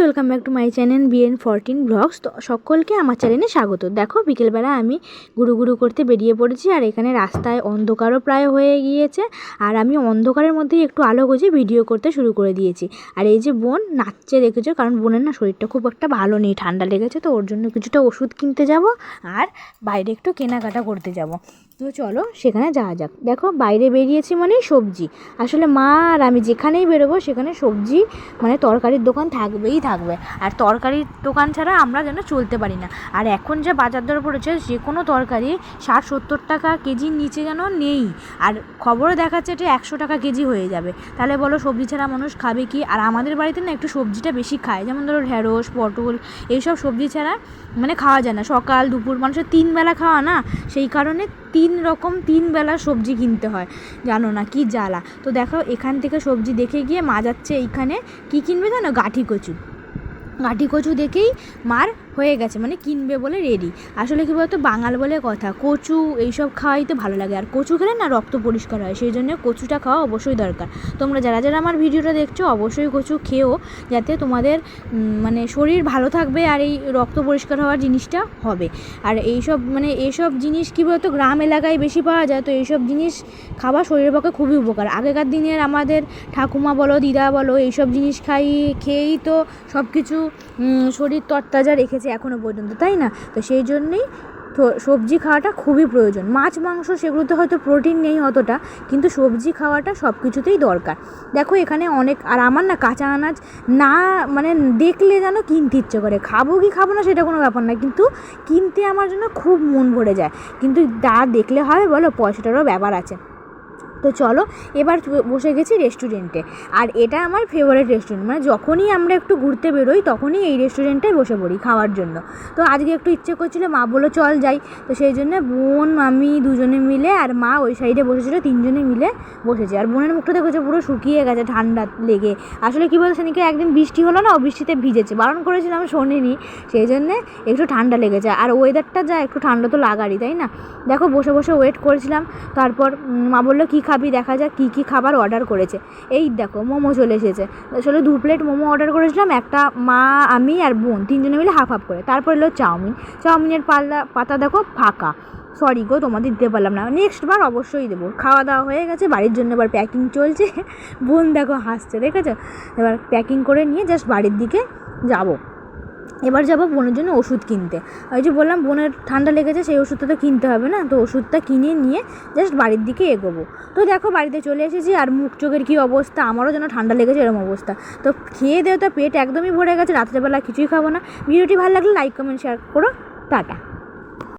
Welcome back to my channel BN fourteen blogs তো সকলকে আমার চ্যানেলে স্বাগত। দেখো, বিকেলবেলা আমি গুরু গুরু করতে বেরিয়ে পড়েছি আর এখানে রাস্তায় অন্ধকারও প্রায় হয়ে গিয়েছে। আর আমি অন্ধকারের মধ্যেই একটু আলো গজে ভিডিও করতে শুরু করে দিয়েছি। আর এই যে বোন নাচছে দেখেছ? কারণ বোনের না শরীরটা খুব একটা ভালো নেই, ঠান্ডা লেগেছে, তো ওর জন্য কিছুটা ওষুধ কিনতে যাব আর বাইরে একটু কেনাকাটা করতে যাব। তো চলো, সেখানে যাওয়া যাক। দেখো, বাইরে বেরিয়েছি মানেই সবজি। আসলে মা আর আমি যেখানেই বেরোবো, সেখানে সবজি মানে তরকারির দোকান থাকবেই থাকবে। আর তরকারির দোকান ছাড়া আমরা যেন চলতে পারি না। আর এখন যা বাজার দর পড়েছে যে কোনো তরকারি ষাট সত্তর টাকা কেজির নিচে যেন নেই। আর খবরে দেখাচ্ছে এটা একশো টাকা কেজি হয়ে যাবে। তাহলে বলো, সবজি ছাড়া মানুষ খাবে কি? আর আমাদের বাড়িতে না একটু সবজিটা বেশি খায়। যেমন ধরো ঢেঁড়স, পটল, এইসব সবজি ছাড়া মানে খাওয়া যায় না। সকাল, দুপুর মানুষের তিন বেলা খাওয়া না? সেই কারণে তিন রকম তিন বেলা সবজি কিনতে হয়। জানো না, কি জ্বালা। তো দেখো, এখান থেকে সবজি দেখে গিয়ে মা যাচ্ছে এইখানে। কি কিনবে জানো? গাঠি কচু। গাঠি কচু দেখেই মার হয়ে গেছে মানে কিনবে বলে রেডি আসলে কী বলতো? বাঙাল বলে কথা। কচু এইসব খাওয়াই তো ভালো লাগে। আর কচু খেলে না রক্ত পরিষ্কার হয়, সেই জন্য কচুটা খাওয়া অবশ্যই দরকার। তোমরা যারা যারা আমার ভিডিওটা দেখছ, অবশ্যই কচু খেও, যাতে তোমাদের মানে শরীর ভালো থাকবে আর এই রক্ত পরিষ্কার হওয়ার জিনিসটা হবে। আর এইসব মানে এইসব জিনিস কী বলতো? গ্রাম এলাকায় বেশি পাওয়া যায়, তো এইসব জিনিস খাওয়া শরীরের পক্ষে খুবই উপকার। আগেকার দিনের আমাদের ঠাকুমা বলো, দিদা বলো, এইসব জিনিস খাই, খেয়েই তো সব কিছু শরীর তরতাজা রেখেছে। এখনও পর্যন্ত, তাই না? তো সেই জন্যেই তো সবজি খাওয়াটা খুবই প্রয়োজন। মাছ, মাংস সেগুলোতে হয়তো প্রোটিন নেই অতটা, কিন্তু সবজি খাওয়াটা সব কিছুতেই দরকার। দেখো এখানে অনেক, আর আমার না কাঁচা আনাজ না মানে দেখলে যেন কিনতে ইচ্ছে করে। খাব কি খাব না সেটা কোনো ব্যাপার না কিন্তু কিনতে আমার জন্য খুব মন ভরে যায়। কিন্তু যা দেখলে হবে বলো, পয়সাটারও ব্যাপার আছে। তো চলো, এবার বসে গেছি রেস্টুরেন্টে আর এটা আমার ফেভারিট রেস্টুরেন্ট মানে যখনই আমরা একটু ঘুরতে বেরোই, তখনই এই রেস্টুরেন্টে বসে পড়ি খাওয়ার জন্য। তো আজকে একটু ইচ্ছে করছিল, মা বলল, চল যাই। তো সেই জন্য বোন, আমি দুজনে মিলে আর মা ওই সাইডে বসেছিল, তিনজনে মিলে বসেছে। আর বোনের মুখটা দেখেছে, পুরো শুকিয়ে গেছে ঠান্ডা লেগে। আসলে কী বলতো সেদিকে একদিন বৃষ্টি হলো না ও বৃষ্টিতে ভিজেছে। বারণ করেছিলাম শোনেনি। সেই জন্যে একটু ঠান্ডা লেগেছে। আর ওয়েদারটা যা, একটু ঠান্ডা তো লাগারই, তাই না? দেখো, বসে বসে ওয়েট করেছিলাম। তারপর মা বলল, কী খাবি দেখা যাক কী কী খাবার অর্ডার করেছে। এই দেখো, মোমো চলে এসেছে। আসলে দু প্লেট মোমো অর্ডার করেছিলাম, একটা মা, আমি আর বোন, তিনজনে মিলে হাফ হাফ করে। তারপর এলো চাউমিন। চাউমিনের পাল্লা, পাতা দেখো ফাঁকা। সরি গো, তোমাদের দিতে পারলাম না। নেক্সট বার অবশ্যই দেবো। খাওয়া দাওয়া হয়ে গেছে, বাড়ির জন্য এবার প্যাকিং চলছে। বোন দেখো হাসছে, দেখেছ? এবার প্যাকিং করে নিয়ে জাস্ট বাড়ির দিকে যাব। এবার যাব বোনের জন্য ওষুধ কিনতে। ওই যে বললাম, বোনের ঠান্ডা লেগেছে, সেই ওষুধটা তো কিনতে হবে না, তো ওষুধটা কিনে নিয়ে জাস্ট বাড়ির দিকে এগোবো। তো দেখো, বাড়িতে চলে এসেছি, আর মুখ চোখের কী অবস্থা, আমারও যেন ঠান্ডা লেগেছে, এরকম অবস্থা। তো খেয়ে দেওয়া তো পেট একদমই ভরে গেছে, রাত্রেবেলা কিছুই খাব না। ভিডিওটি ভালো লাগলে লাইক কমেন্ট শেয়ার করো। টাটা।